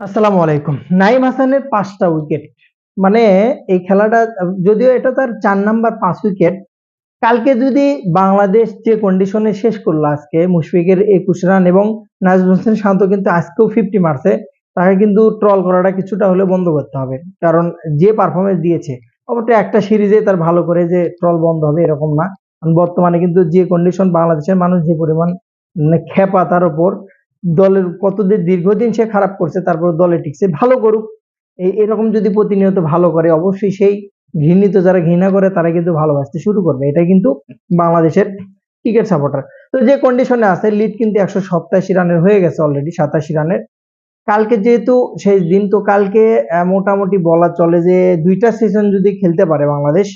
আসসালামু আলাইকুম। নাইম হাসানের পাঁচটা উইকেট মানে এই খেলাটা, যদিও এটা তার চার নাম্বার পাঁচ উইকেট কালকে যদি বাংলাদেশ যে কন্ডিশনে শেষ করল আজকে, মুশফিকের একুশ রান এবং নাজমুল হোসেন শান্ত কিন্তু আজকেও ফিফটি মারছে, তাকে কিন্তু ট্রল করাটা কিছুটা হলে বন্ধ করতে হবে। কারণ যে পারফরমেন্স দিয়েছে, অবশ্য একটা সিরিজে তার ভালো করে যে ট্রল বন্ধ হবে এরকম না। বর্তমানে কিন্তু যে কন্ডিশন বাংলাদেশের মানুষ যে পরিমাণ মানে খেপা তার উপর দলের কতদিন দীর্ঘদিন সে খারাপ করছে, তারপর দলে টিকছে, ভালো করুক। এই এরকম যদি প্রতিনিয়ত ভালো করে, অবশ্যই সেই ঘৃণিত যারা ঘৃণা করে তারা কিন্তু ভালোবাসতে শুরু করবে। এটা কিন্তু বাংলাদেশের ক্রিকেট সাপোর্টার। তো যে কন্ডিশনে আছে লিড কিন্তু একশো সপ্তাশি রানের হয়ে গেছে অলরেডি সাতাশি রানের। কালকে যেহেতু শেষ দিন, তো কালকে মোটামুটি বলা চলে যে দুইটা সিজন যদি খেলতে পারে বাংলাদেশ,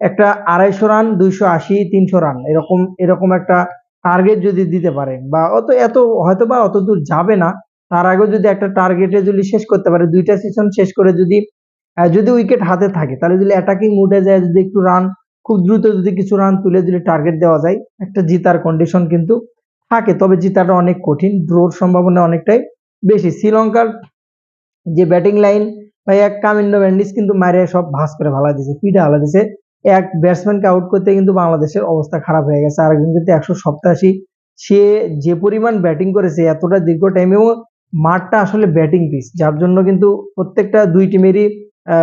একটা আড়াইশো রান, দুইশো আশি, তিনশো রান, এরকম এরকম একটা টার্গেট যদি দিতে পারে বা অত এত হয়তো বা অত দূর যাবে না, তার আগেও যদি একটা টার্গেটে যদি শেষ করতে পারে, দুইটা সেশন শেষ করে যদি যদি উইকেট হাতে থাকে, তাহলে যদি অ্যাটাকিং মুডে যায়, যদি একটু রান খুব দ্রুত যদি কিছু রান তুলে দিলে টার্গেট দেওয়া যায়, একটা জিতার কন্ডিশন কিন্তু থাকে। তবে জিতাটা অনেক কঠিন ড্রোর সম্ভাবনা অনেকটাই বেশি। শ্রীলঙ্কার যে ব্যাটিং লাইন বা এক কামিন্দ ম্যান্ডিস কিন্তু মারে সব ভাস করে ভালা দিয়েছে, পিঠে হালা দিয়েছে। এক ব্যাটসম্যানকে আউট করতে কিন্তু বাংলাদেশের অবস্থা খারাপ হয়ে গেছে। আরেকজন কিন্তু একশো সপ্তাশি, সে যে পরিমাণ ব্যাটিং করেছে, এতটা দীর্ঘ টাইম এবং মাঠটা আসলে ব্যাটিং পিচ যার জন্য কিন্তু প্রত্যেকটা দুই টিমেরই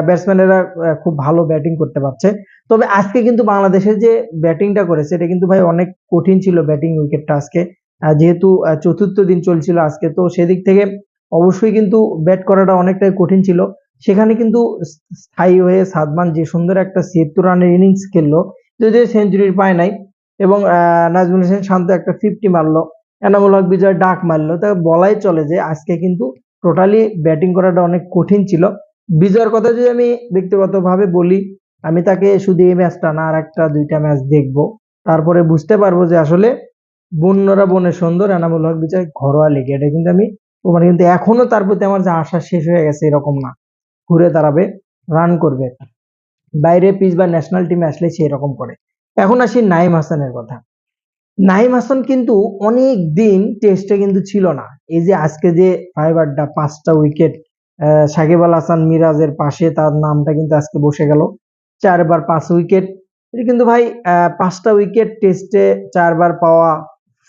ব্যাটসম্যানেরা খুব ভালো ব্যাটিং করতে পারছে। তবে আজকে কিন্তু বাংলাদেশের যে ব্যাটিংটা করেছে, এটা কিন্তু ভাই অনেক কঠিন ছিল ব্যাটিং উইকেটটা আজকে। যেহেতু চতুর্থ দিন চলছিল আজকে, তো সেদিক থেকে অবশ্যই কিন্তু ব্যাট করাটা অনেকটাই কঠিন ছিল। সেখানে কিন্তু স্থায়ী হয়ে সাদমান যে সুন্দর একটা ছিয়াত্তর রানের ইনিংস খেললো, যদিও সেঞ্চুরির পায় নাই এবং নাজমুল হোসেন শান্ত একটা ফিফটি মারলো, এনামুল হক, বিজয় ডাক মারলো, তা বলাই চলে যে আজকে কিন্তু টোটালি ব্যাটিং করাটা অনেক কঠিন ছিল। বিজয়ের কথা যদি আমি ব্যক্তিগতভাবে বলি, আমি তাকে শুধু এই ম্যাচটা না, আর একটা, দুইটা ম্যাচ দেখব। তারপরে বুঝতে পারব যে আসলে বন্যরা বনে সুন্দর, এনামুল হক, বিজয় ঘরোয়া লিগে এটা কিন্তু আমি তোমার কিন্তু এখনও তার প্রতি আমার যে আশা শেষ হয়ে গেছে এরকম না। ঘুরে দাঁড়াবে রান করবে। বাইরে পিচ বা ন্যাশনাল টিমে আসলে সেই রকম করে। এখন আসি নাইম হাসানের কথা। নাইম হাসান কিন্তু অনেক দিন টেস্টে কিন্তু ছিল না। এই যে আজকে যে আড্ডা পাঁচটা উইকেট সাকিব আল হাসান মিরাজের পাশে তার নামটা কিন্তু আজকে বসে গেল। চারবার পাঁচ উইকেট এটা কিন্তু ভাই পাঁচটা উইকেট টেস্টে চারবার পাওয়া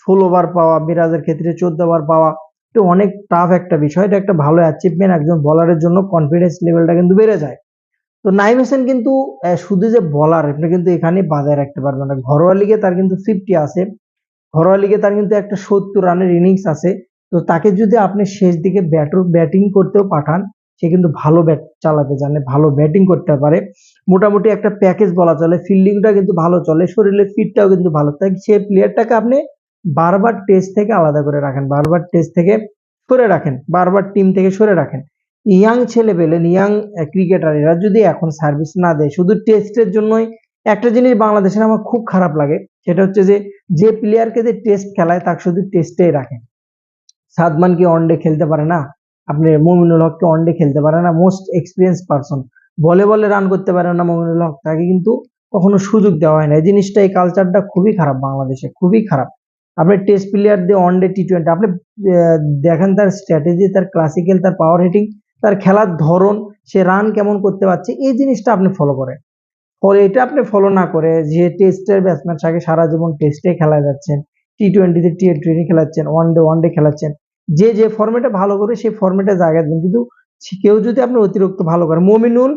ষোলো ওভার পাওয়া, মিরাজের ক্ষেত্রে চোদ্দ ওভার পাওয়া এটা অনেক টাফ একটা বিষয়। এটা একটা ভালো অ্যাচিভমেন্ট একজন বলারের জন্য কনফিডেন্স লেভেলটা কিন্তু বেড়ে যায়। তো নাইম হোসেন কিন্তু শুধু যে বলার এটা কিন্তু এখানে বাজায় রাখতে পারবে না। ঘরোয়া লিগে তার কিন্তু ফিফটি আছে। ঘরোয়া লিগে তার কিন্তু একটা সত্তর রানের ইনিংস আছে। তো তাকে যদি আপনি শেষ দিকে ব্যাটর ব্যাটিং করতেও পাঠান, সে কিন্তু ভালো ব্যাট চালাতে জানে, ভালো ব্যাটিং করতে পারে। মোটামুটি একটা প্যাকেজ বলা চলে। ফিল্ডিংটা কিন্তু ভালো চলে, শরীরের ফিটটাও কিন্তু ভালো। তাই সেই প্লেয়ারটাকে আপনি বারবার টেস্ট থেকে আলাদা করে রাখেন, বারবার টেস্ট থেকে সরে রাখেন, বারবার টিম থেকে সরে রাখেন। ইয়াং ছেলে পেলেন ইয়াং ক্রিকেটার এরা যদি এখন সার্ভিস না দেয়, শুধু টেস্টের জন্যই, একটা জিনিস বাংলাদেশের আমার খুব খারাপ লাগে, সেটা হচ্ছে যে যে প্লেয়ারকে যে টেস্ট খেলায়, তাকে শুধু টেস্টেই রাখেন। সাদমান কি ওয়ানডে খেলতে পারে না? আপনি মমিনুল হককে ওয়ানডে খেলতে পারে না? মোস্ট এক্সপিরিয়েন্স পারসন বলে বলে রান করতে পারে না মমিনুল হক, তাকে কিন্তু কখনো সুযোগ দেওয়া হয় না। এই জিনিসটা, এই কালচারটা খুবই খারাপ বাংলাদেশে, খুবই খারাপ। আপনি টেস্ট প্লেয়ার দিয়ে ওয়ান ডে টি টোয়েন্টি আপনি দেখেন তার স্ট্র্যাটেজি তার ক্লাসিক্যাল তার পাওয়ার হিটিং তার খেলার ধরন, সে রান কেমন করতে পারছে, এই জিনিসটা আপনি ফলো করেন। ফলে এটা আপনি ফলো না করে যে টেস্টের ব্যাটসম্যান সাথে সারা জীবন টেস্টে খেলা যাচ্ছেন টি টোয়েন্টিতে টি টোয়েন্টি খেলাচ্ছেন ওয়ান ডে ওয়ান ডে খেলাচ্ছেন, যে যে ফর্মেটে ভালো করে সেই ফর্মেটে জায়গা দেবেন। কিন্তু কেউ যদি আপনি অতিরিক্ত ভালো করে মমিনুল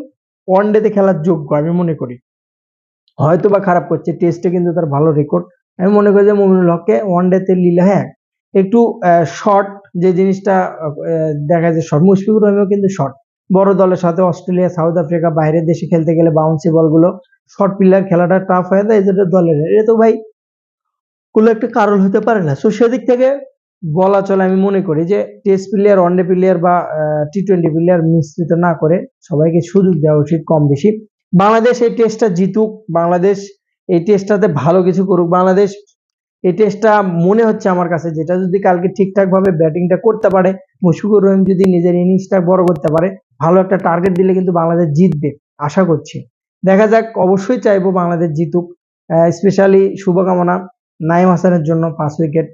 ওয়ান ডেতে খেলার যোগ্য, আমি মনে করি। হয়তো বা খারাপ করছে টেস্টে কিন্তু তার ভালো রেকর্ড আমি মনে করি যে মমিনুল হককে ডেতে নিলে হ্যাঁ একটু শর্ট যে জিনিসটা দেখা যায় শর্ট মুশফিকুর রহিমও কিন্তু শর্ট বড় দলের সাথে অস্ট্রেলিয়া, সাউথ আফ্রিকা, বাইরের দেশে খেলতে গেলে বাউন্সি বলগুলো শর্ট প্লেয়ার খেলাটা টাফ হয়ে যায় যেটা দলের। এটা তো ভাই, কোনো একটা কারণ হতে পারে না। সো সেদিক থেকে বলা চলে, আমি মনে করি যে টেস্ট প্লেয়ার ওয়ানডে প্লেয়ার বা টি টোয়েন্টি প্লেয়ার মিশ্রিত না করে সবাইকে সুযোগ দেওয়া উচিত কম বেশি। বাংলাদেশ এই টেস্টটা জিতুক। বাংলাদেশ এই টেস্টটাতে ভালো কিছু করুক। বাংলাদেশ, এই টেস্টটা মনে হচ্ছে আমার কাছে যেটা যদি কালকে ঠিকঠাকভাবে ব্যাটিংটা করতে পারে, মুশফিকুর রহিম যদি নিজের ইনিংসটা বড় করতে পারে, ভালো একটা টার্গেট দিলে কিন্তু বাংলাদেশ জিতবে, আশা করছি। দেখা যাক, অবশ্যই চাইব বাংলাদেশ জিতুক স্পেশালি শুভকামনা নাইম হাসানের জন্য পাঁচ উইকেট